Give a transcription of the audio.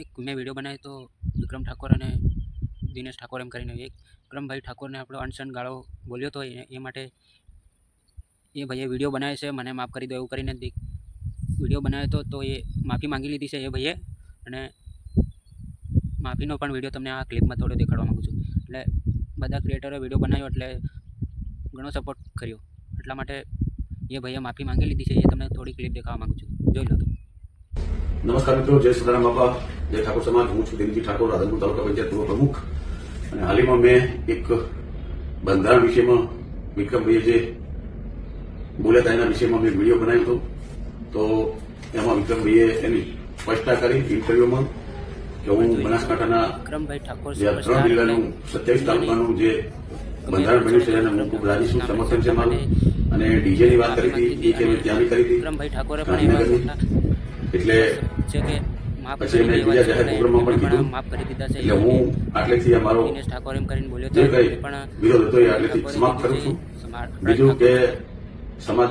એક મેં વીડિયો બનાવ્યો તો વિક્રમ ઠાકોર અને દિનેશ ઠાકોર એમ કરીને એક. વિક્રમભાઈ ઠાકોરને આપણો અનશન ગાળો બોલ્યો હતો એ માટે એ ભાઈએ વીડિયો બનાવ્યો છે, મને માફ કરી દો એવું કરીને વીડિયો બનાવ્યો હતો તો એ માફી માંગી લીધી છે એ ભાઈએ. અને માફીનો પણ વીડિયો તમને આ ક્લિપમાં થોડો દેખાડવા માગું છું. એટલે બધા ક્રિએટરોએ વીડિયો બનાવ્યો એટલે ઘણો સપોર્ટ કર્યો. એટલા માટે એ ભાઈએ માફી માંગી લીધી છે, એ તમને થોડી ક્લિપ દેખાવા માગું છું. જોઈ લો તમે. નમસ્કાર મિત્રો જય સદારામ બાપા. જય ઠાકોર સમાજ. હું છું દિનજી ઠાકોર રાધનપુર તાલુકા પંચાયત પૂર્વ પ્રમુખ. અને હાલમાં મેં એક બંધારણ વિષયમાં વિક્રમભાઈએ જે બોલ્યા હતા એના વિષયમાં મેં વીડિયો બનાવ્યો હતો. તો એમાં વિક્રમભાઈએ એની સ્પષ્ટતા કરી ઇન્ટરવ્યુમાં કે હું બનાસકાંઠાના ત્રણ જિલ્લાનું સત્યાવીસ તાલુકાનું જે બંધારણ બન્યું છે એને હું ખૂબ રાજી છું સમર્થન છે મારું? અને ડીજેની વાત કરી હતી એ કે મેં ત્યાંની કરી હતી? ગાંધીનગરની. એટલે માફ પછી એમણે બીજા જાહેર પ્રોગ્રામમાં પણ કીધું. માફ કરી દીધા છે. એટલે હું આટલેથી આ મારો દિનેશ ઠાકોર એમ કરીને બોલ્યો જે કંઈ પણ વિરોધ હતો એ આટલેથી સમાપ્ત કરું છું. બીજું કે સમાજ